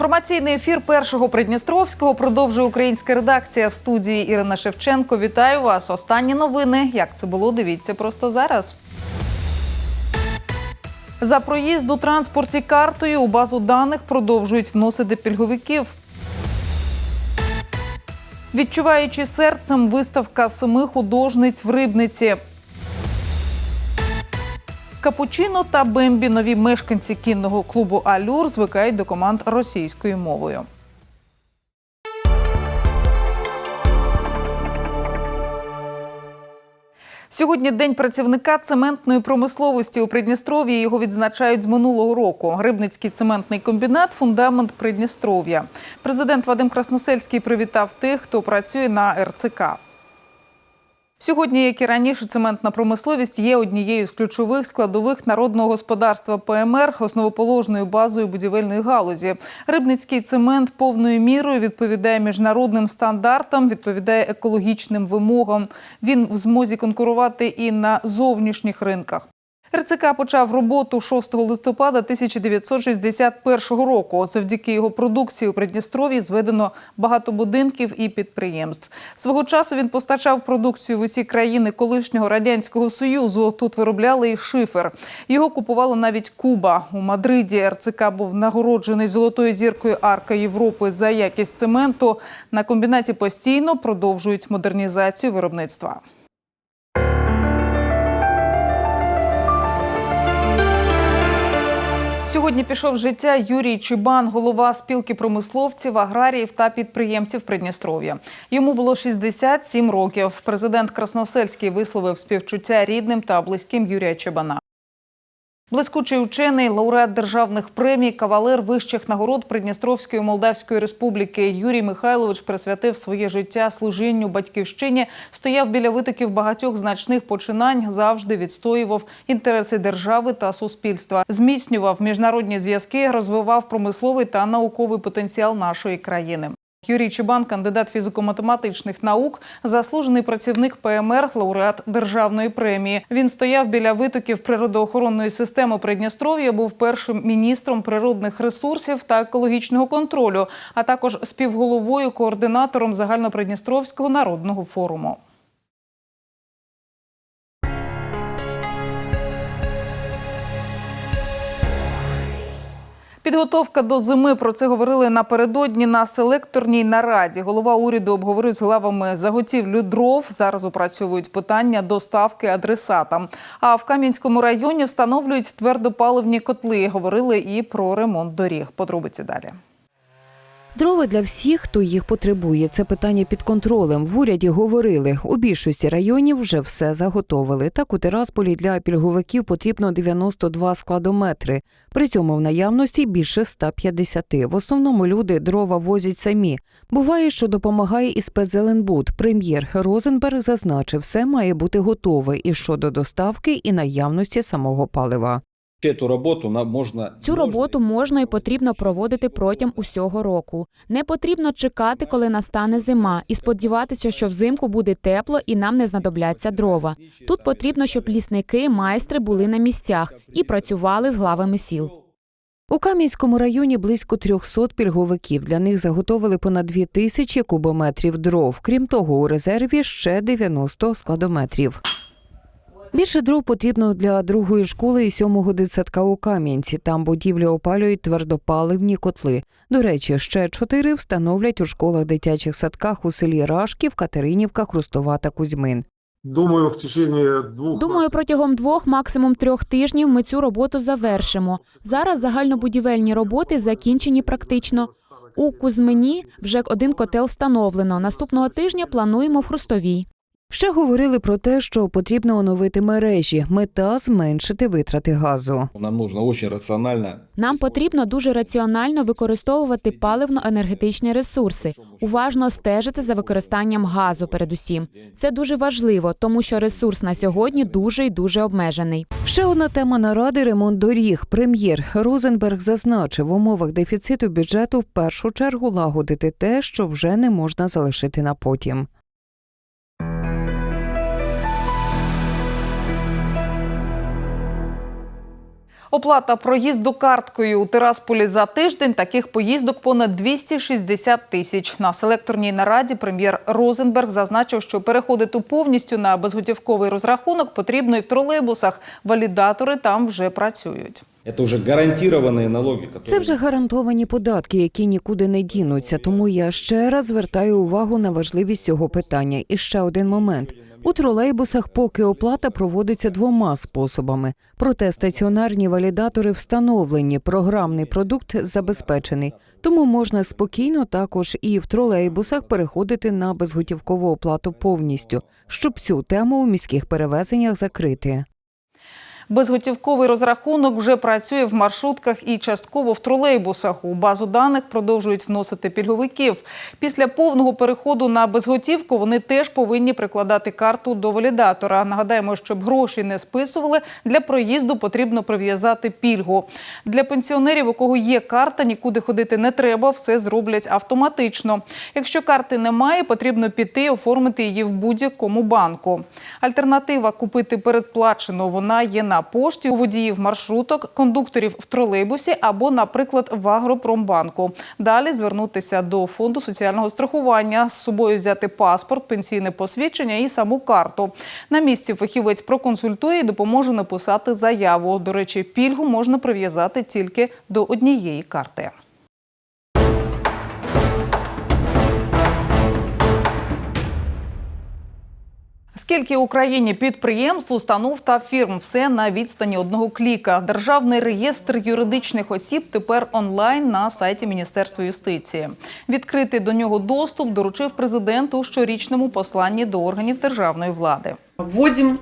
Інформаційний ефір першого Придністровського продовжує українська редакція в студії Ірина Шевченко. Вітаю вас. Останні новини. Як це було? Дивіться просто зараз. За проїзд у транспорті картою у базу даних продовжують вносити пільговиків. Відчуваючи серцем виставка семи художниць в рибниці. Капучино та Бембі нові мешканці кінного клубу Алюр звикають до команд російською мовою. Сьогодні день працівника цементної промисловості у Придністров'ї. Його відзначають з минулого року. Рибницький цементний комбінат фундамент Придністров'я. Президент Вадим Красносельський привітав тих, хто працює на РЦК. Сьогодні, як і раніше, цементна промисловість є однією з ключових складових народного господарства ПМР, основоположною базою будівельної галузі. Рибницький цемент повною мірою відповідає міжнародним стандартам, відповідає екологічним вимогам. Він в змозі конкурувати і на зовнішніх ринках. РЦК почав роботу 6 листопада 1961 року. Завдяки його продукції у Придністров'ї зведено багато будинків і підприємств. Свого часу він постачав продукцію в усі країни колишнього радянського союзу. Тут виробляли і шифер. Його купувала навіть Куба. У Мадриді РЦК був нагороджений золотою зіркою Арка Європи за якість цементу. На комбінаті постійно продовжують модернізацію виробництва. Сьогодні пішов життя Юрій Чибан, голова спілки промисловців, аграріїв та підприємців Придністров'я. Йому було 67 років. Президент Красносельський висловив співчуття рідним та близьким Юрія Чибана. Блискучий учений, лауреат державних премій, кавалер вищих нагород Придністровської Молдавської Республіки Юрій Михайлович присвятив своє життя служінню батьківщині, стояв біля витоків багатьох значних починань, завжди відстоював інтереси держави та суспільства, зміцнював міжнародні зв'язки, розвивав промисловий та науковий потенціал нашої країни. Юрій Чубан, кандидат фізико-математичних наук, заслужений працівник ПМР, лауреат державної премії. Він стояв біля витоків природоохоронної системи Придністров'я, був першим міністром природних ресурсів та екологічного контролю, а також співголовою координатором загальнопридністровського народного форуму. Підготовка до зими про це говорили напередодні на селекторній нараді. Голова уряду обговорив з главами заготівлю дров. Зараз опрацьовують питання доставки адресатам. А в Кам'янському районі встановлюють твердопаливні котли. Говорили і про ремонт доріг. Подробиці далі. Дрова для всіх, хто їх потребує. Це питання під контролем. В уряді говорили. У більшості районів вже все заготовили. Так у Терасполі для пільговиків потрібно 92 складометри. При цьому в наявності більше 150. В основному люди дрова возять самі. Буває, що допомагає і спецзеленбуд. Прем'єр Розенберг зазначив, все має бути готове і щодо доставки, і наявності самого палива. Цю роботу на- можна Цю роботу можна і потрібно проводити протягом усього року. Не потрібно чекати, коли настане зима, і сподіватися, що взимку буде тепло і нам не знадобляться дрова. Тут потрібно, щоб лісники, майстри були на місцях і працювали з главами сіл. У Кам'янському районі близько 300 пільговиків. Для них заготовили понад 2 тисячі кубометрів дров. Крім того, у резерві ще 90 складометрів. Більше дров потрібно для другої школи і сьомого дитсадка у Кам'янці. Там будівлі опалюють твердопаливні котли. До речі, ще чотири встановлять у школах дитячих садках у селі Рашків, Катеринівка, Хрустова та Кузьмин. Думаю, в течение двух Думаю, протягом двох, максимум трьох тижнів ми цю роботу завершимо. Зараз загальнобудівельні роботи закінчені практично. У Кузьмині вже один котел встановлено. Наступного тижня плануємо в Хрустовій. Ще говорили про те, що потрібно оновити мережі. Мета зменшити витрати газу. нам нужно очень раціонально. Нам потрібно дуже раціонально використовувати паливно-енергетичні ресурси, уважно стежити за використанням газу. Передусім, це дуже важливо, тому що ресурс на сьогодні дуже і дуже обмежений. Ще одна тема наради ремонт доріг. Прем'єр Розенберг зазначив, в умовах дефіциту бюджету в першу чергу лагодити те, що вже не можна залишити на потім. Оплата проїзду карткою у Тирасполі за тиждень таких поїздок понад 260 тисяч. На селекторній нараді прем'єр Розенберг зазначив, що переходити повністю на безготівковий розрахунок потрібно і в тролейбусах. Валідатори там вже працюють. Это уже гарантированные налоги, которые... Це вже гарантовані податки, які нікуди не дінуться. Тому я ще раз звертаю увагу на важливість цього питання. І ще один момент. У тролейбусах поки оплата проводиться двома способами. Проте стаціонарні валідатори встановлені, програмний продукт забезпечений. Тому можна спокійно також і в тролейбусах переходити на безготівкову оплату повністю, щоб цю тему у міських перевезеннях закрити. Безготівковий розрахунок вже працює в маршрутках і частково в тролейбусах. У базу даних продовжують вносити пільговиків. Після повного переходу на безготівку вони теж повинні прикладати карту до валідатора. Нагадаємо, щоб гроші не списували, для проїзду потрібно прив'язати пільгу. Для пенсіонерів, у кого є карта, нікуди ходити не треба, все зроблять автоматично. Якщо карти немає, потрібно піти і оформити її в будь-якому банку. Альтернатива купити передплачену вона є на пошті у водіїв маршруток, кондукторів в тролейбусі або, наприклад, в Агропромбанку. Далі звернутися до фонду соціального страхування, з собою взяти паспорт, пенсійне посвідчення і саму карту. На місці фахівець проконсультує і допоможе написати заяву. До речі, пільгу можна прив'язати тільки до однієї карти. Скільки в Україні підприємств, установ та фірм все на відстані одного кліка. Державний реєстр юридичних осіб тепер онлайн на сайті Міністерства юстиції. Відкрити до нього доступ доручив президент у щорічному посланні до органів державної влади. Вводим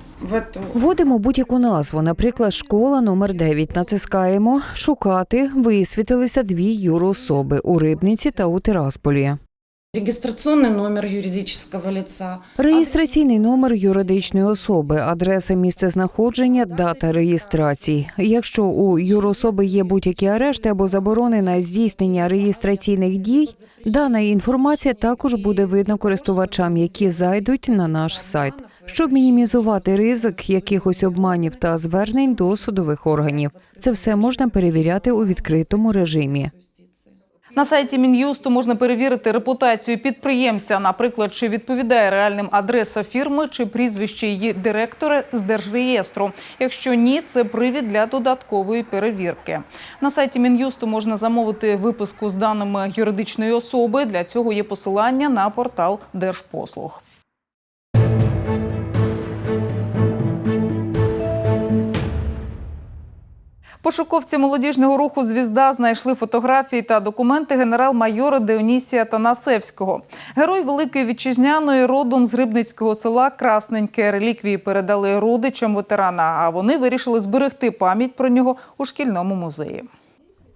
Вводимо будь-яку назву, наприклад, школа номер 9 Натискаємо шукати. Висвітилися дві юрособи у Рибниці та у Тирасполі. Регистрационный номер юридического лица. Реєстраційний номер юридичної особи, адреса місцезнаходження, дата реєстрації. Якщо у юрособи є будь-які арешти або заборони на здійснення реєстраційних дій, дана інформація також буде видно користувачам, які зайдуть на наш сайт, щоб мінімізувати ризик якихось обманів та звернень до судових органів. Це все можна перевіряти у відкритому режимі. На сайті Мін'юсту можна перевірити репутацію підприємця, наприклад, чи відповідає реальним адреса фірми чи прізвище її директора з держреєстру. Якщо ні, це привід для додаткової перевірки. На сайті Мін'юсту можна замовити виписку з даними юридичної особи. Для цього є посилання на портал Держпослуг. Пошуковці молодіжного руху Звізда знайшли фотографії та документи генерал-майора Деонісія Танасевського. Герой Великої вітчизняної родом з рибницького села Красненьке. Реліквії передали родичам ветерана. А вони вирішили зберегти пам'ять про нього у шкільному музеї.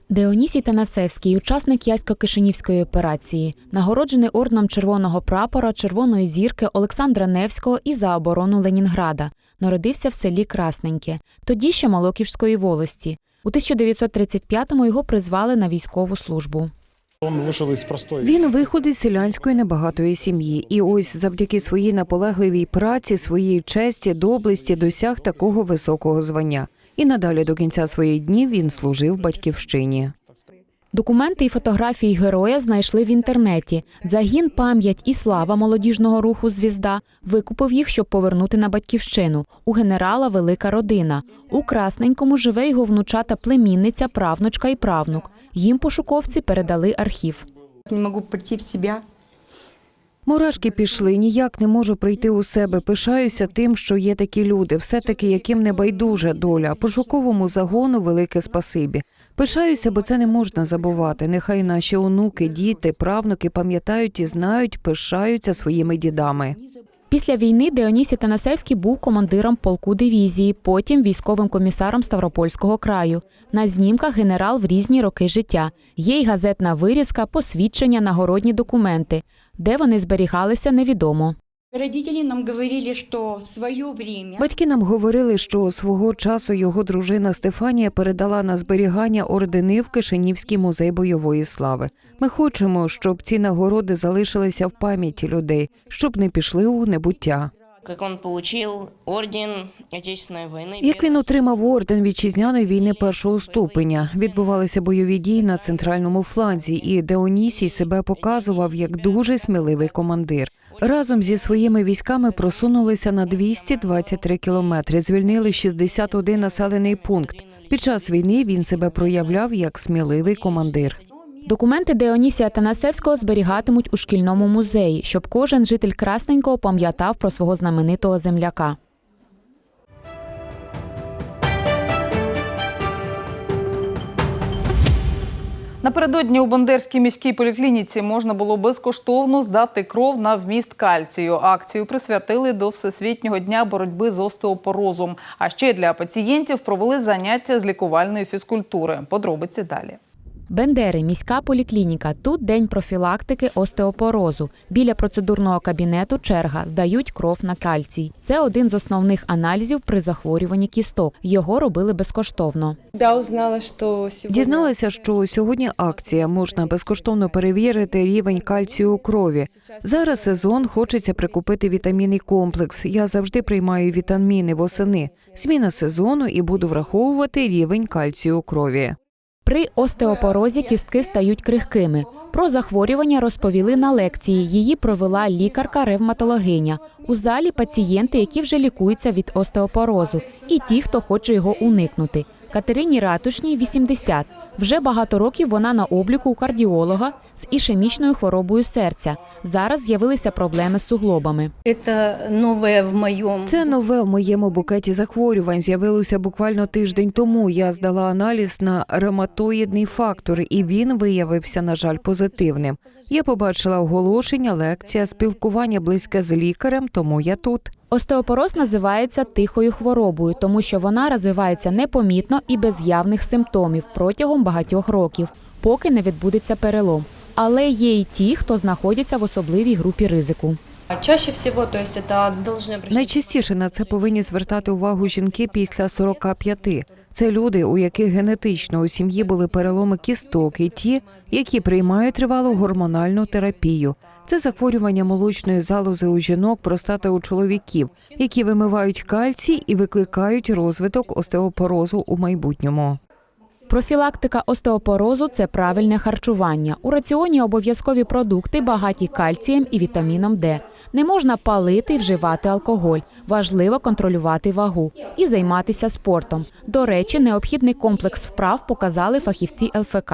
Деонісій Танасевський, учасник Ясько-Кишинівської операції, нагороджений орденом Червоного прапора, Червоної зірки Олександра Невського і за оборону Ленінграда. Народився в селі Красненьке, тоді ще Малоківської волості. У 1935-му його призвали на військову службу. Он вышел из Він виходить з селянської небагатої сім'ї, і ось завдяки своїй наполегливій праці, своїй честі, доблесті досяг такого високого звання. І надалі до кінця своїх днів він служив батьківщині. Документи і фотографії героя знайшли в інтернеті. Загін пам'ять і слава молодіжного руху Звізда викупив їх, щоб повернути на батьківщину. У генерала велика родина. У Красненькому живе його внучата племінниця, правнучка і правнук. Їм пошуковці передали архів. не могу прийти в себя. Мурашки пішли, ніяк не можу прийти у себе. Пишаюся тим, що є такі люди, все-таки яким не байдужа доля. Пошуковому загону велике спасибі. Пишаюся, бо це не можна забувати. Нехай наші онуки, діти, правнуки пам'ятають і знають, пишаються своїми дідами. Після війни Деонісій Танасевський був командиром полку дивізії, потім військовим комісаром Ставропольського краю. На знімках генерал в різні роки життя. Є й газетна вирізка, посвідчення, нагородні документи. Де вони зберігалися, невідомо. Родители нам говорили, что в свое Батьки нам говорили, що свого часу його дружина Стефанія передала на зберігання ордени в Кишинівський музей бойової слави. Ми хочемо, щоб ці нагороди залишилися в пам'яті людей, щоб не пішли у небуття. Как он получил орден Отечественной войны. Як він отримав орден вітчизняної війни першого ступеня, відбувалися бойові дії на центральному фланзі, і Деонісій себе показував як дуже сміливий командир. Разом зі своїми військами просунулися на 223 кілометри, звільнили 61 населений пункт. Під час війни він себе проявляв як сміливий командир. Документи Деонісія Танасевського зберігатимуть у шкільному музеї, щоб кожен житель Красненького пам'ятав про свого знаменитого земляка. Напередодні у Бандерській міській поліклініці можна було безкоштовно здати кров на вміст кальцію. Акцію присвятили до Всесвітнього дня боротьби з остеопорозом. А ще для пацієнтів провели заняття з лікувальної фізкультури. Подробиці далі. Бендери, міська поліклініка. Тут день профілактики остеопорозу. Біля процедурного кабінету черга здають кров на кальцій. Це один з основних аналізів при захворюванні кісток. Його робили безкоштовно. Я узнала, что сегодня... Дізналася, що сьогодні акція можна безкоштовно перевірити рівень кальцію у крові. Зараз сезон хочеться прикупити вітамінний комплекс. Я завжди приймаю вітаміни восени. Зміна сезону і буду враховувати рівень кальцію у крові. При остеопорозі кістки стають крихкими. Про захворювання розповіли на лекції. Її провела лікарка-ревматологиня. У залі пацієнти, які вже лікуються від остеопорозу, і ті, хто хоче його уникнути. Катерині Ратушній 80. Вже багато років вона на обліку у кардіолога з ішемічною хворобою серця. Зараз з'явилися проблеми з суглобами. Это новое в моем... Це нове в моєму букеті захворювань. З'явилося буквально тиждень тому. Я здала аналіз на ревматоїдний фактор, і він виявився, на жаль, позитивним. Я побачила оголошення, лекція, спілкування близьке з лікарем, тому я тут. Остеопороз називається тихою хворобою, тому що вона розвивається непомітно і без явних симптомів протягом багатьох років, поки не відбудеться перелом. Але є й ті, хто знаходяться в особливій групі ризику. Чаще всего, то есть это должны. Найчастіше на це повинні звертати увагу жінки після 45. Це люди, у яких генетично у сім'ї були переломи кісток, і ті, які приймають тривалу гормональну терапію. Це захворювання молочної залози у жінок, простата у чоловіків, які вимивають кальцій і викликають розвиток остеопорозу у майбутньому. Профілактика остеопорозу це правильне харчування. У раціоні обов'язкові продукти багаті кальцієм і вітаміном Д. Не можна палити і вживати алкоголь. Важливо контролювати вагу і займатися спортом. До речі, необхідний комплекс вправ показали фахівці ЛФК.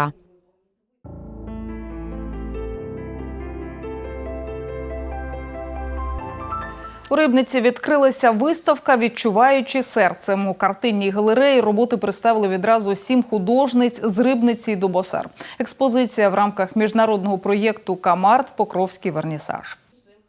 У Рибниці відкрилася виставка Відчуваючи серцем. У картинній галереї роботи представили відразу сім художниць з Рибниці і Дубосар. Експозиція в рамках міжнародного проєкту Камарт Покровський вернісаж.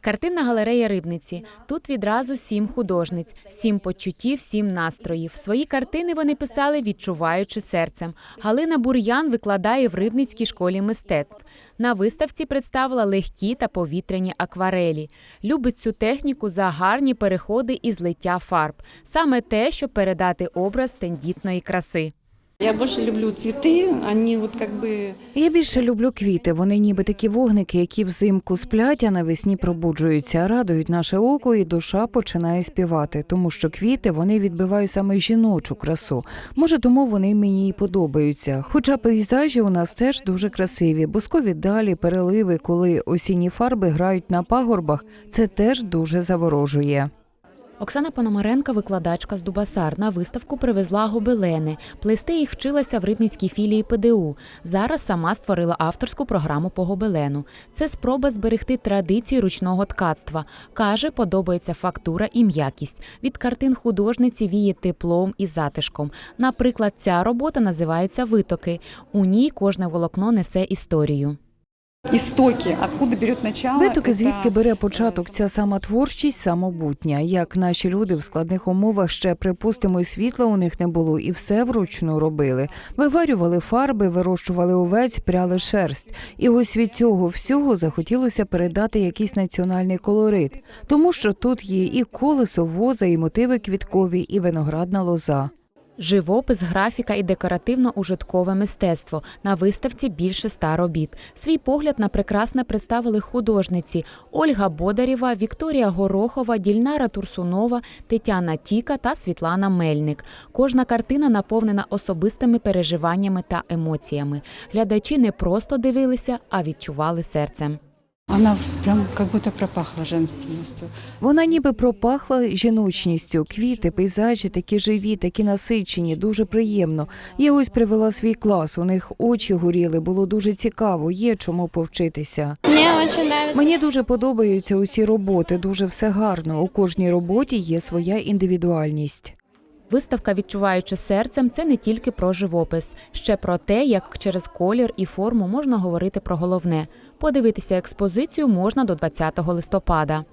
Картинна галерея Рибниці. Тут відразу сім художниць, сім почуттів, сім настроїв. Свої картини вони писали, відчуваючи серцем. Галина Бур'ян викладає в Рибницькій школі мистецтв. На виставці представила легкі та повітряні акварелі. Любить цю техніку за гарні переходи і злиття фарб. Саме те, щоб передати образ тендітної краси. Я больше люблю цветы, они вот как бы... Я більше люблю квіти. Вони ніби такі вогники, які взимку сплять, а навесні пробуджуються, радують наше око, і душа починає співати, тому що квіти вони відбивають саме жіночу красу. Може, тому вони мені і подобаються. Хоча пейзажі у нас теж дуже красиві, бускові далі, переливи, коли осінні фарби грають на пагорбах, це теж дуже заворожує. Оксана Пономаренка, викладачка з Дубасар, на виставку привезла гобелени. Плести їх вчилася в Рибницькій філії ПДУ. Зараз сама створила авторську програму по гобелену. Це спроба зберегти традиції ручного ткацтва. Каже, подобається фактура і м'якість. Від картин художниці віє теплом і затишком. Наприклад, ця робота називається Витоки. У ній кожне волокно несе історію. Истоки, откуда берет начало? Витоки звідки бере початок ця сама творчість, самобутня. Як наші люди в складних умовах ще припустимо, і світла у них не було, і все вручну робили. Виварювали фарби, вирощували овець, пряли шерсть. І ось від цього всього захотілося передати якийсь національний колорит, тому що тут є і колесо, воза, і мотиви квіткові, і виноградна лоза. Живопис, графіка і декоративно-ужиткове мистецтво. На виставці більше ста робіт. Свій погляд на прекрасне представили художниці Ольга Бодарєва, Вікторія Горохова, Дільнара Турсунова, Тетяна Тіка та Світлана Мельник. Кожна картина наповнена особистими переживаннями та емоціями. Глядачі не просто дивилися, а відчували серцем. Она прям как будто пропахла женственностью. Вона ніби пропахла жіночністю. Квіти, пейзажі такі живі, такі насичені, дуже приємно. Я ось привела свій клас. У них очі горіли, було дуже цікаво. Є чому повчитися. Мне очень нравится. Мені дуже подобаються усі роботи. Дуже все гарно. У кожній роботі є своя індивідуальність. Виставка Відчуваючи серцем це не тільки про живопис, ще про те, як через колір і форму можна говорити про головне. Подивитися експозицію можна до 20 листопада.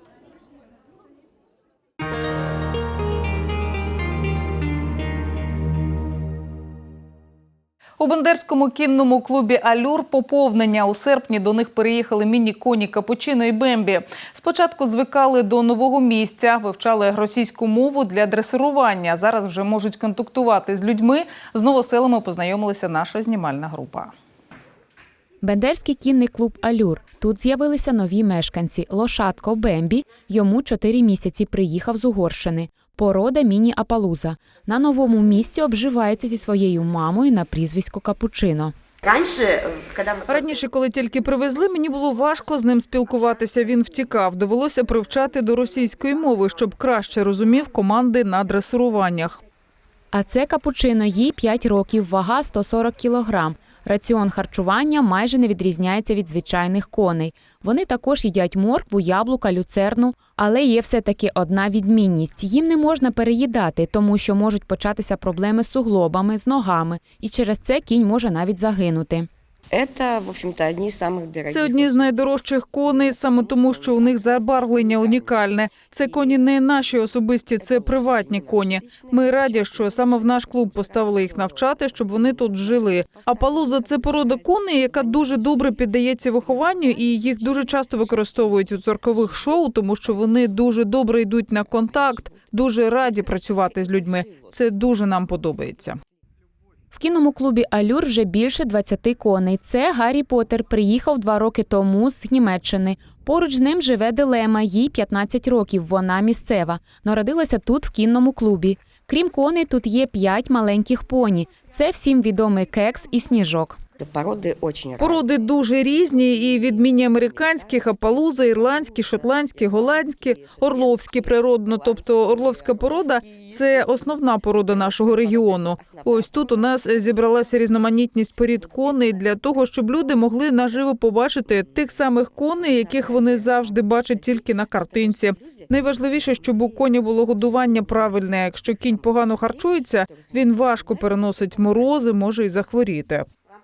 У Бендерському кінному клубі Алюр поповнення у серпні до них переїхали міні-коні Капучино і Бембі. Спочатку звикали до нового місця, вивчали російську мову для дресирування. Зараз вже можуть контактувати з людьми. З новоселами познайомилася наша знімальна група. Бендерський кінний клуб Алюр. Тут з'явилися нові мешканці. Лошадко Бембі. Йому 4 місяці приїхав з Угорщини. Порода міні Апалуза. На новому місці обживається зі своєю мамою на прізвисько Капучино. Раніше, коли тільки привезли, мені було важко з ним спілкуватися. Він втікав. Довелося привчати до російської мови, щоб краще розумів команди на дресируваннях. А це капучино їй 5 років, вага 140 кілограм. Раціон харчування майже не відрізняється від звичайних коней. Вони також їдять моркву, яблука, люцерну, але є все-таки одна відмінність. Їм не можна переїдати, тому що можуть початися проблеми з суглобами, з ногами, і через це кінь може навіть загинути. Это, в общем-то, одни из самых дорогих. Це одні з найдорожчих коней, саме тому, що у них забарвлення унікальне. Це коні не наші особисті, це приватні коні. Ми раді, що саме в наш клуб поставили їх навчати, щоб вони тут жили. А палуза це порода коней, яка дуже добре піддається вихованню, і їх дуже часто використовують у циркових шоу, тому що вони дуже добре йдуть на контакт, дуже раді працювати з людьми. Це дуже нам подобається. В кінному клубі Алюр вже більше 20 коней. Це Гаррі Поттер приїхав два роки тому з Німеччини. Поруч з ним живе Дилема, їй 15 років. Вона місцева. Народилася тут, в кінному клубі. Крім коней, тут є п'ять маленьких поні. Це всім відомий кекс і сніжок. Породы очень Породи дуже різні і відмінні американських, апалуза, ірландські, шотландські, голландські, орловські природно. Тобто орловська порода це основна порода нашого регіону. Ось тут у нас зібралася різноманітність порід коней для того, щоб люди могли наживо побачити тих самих коней, яких вони завжди бачать тільки на картинці. Найважливіше, щоб у коні було годування правильне. Якщо кінь погано харчується, він важко переносить морози, може й захворіти.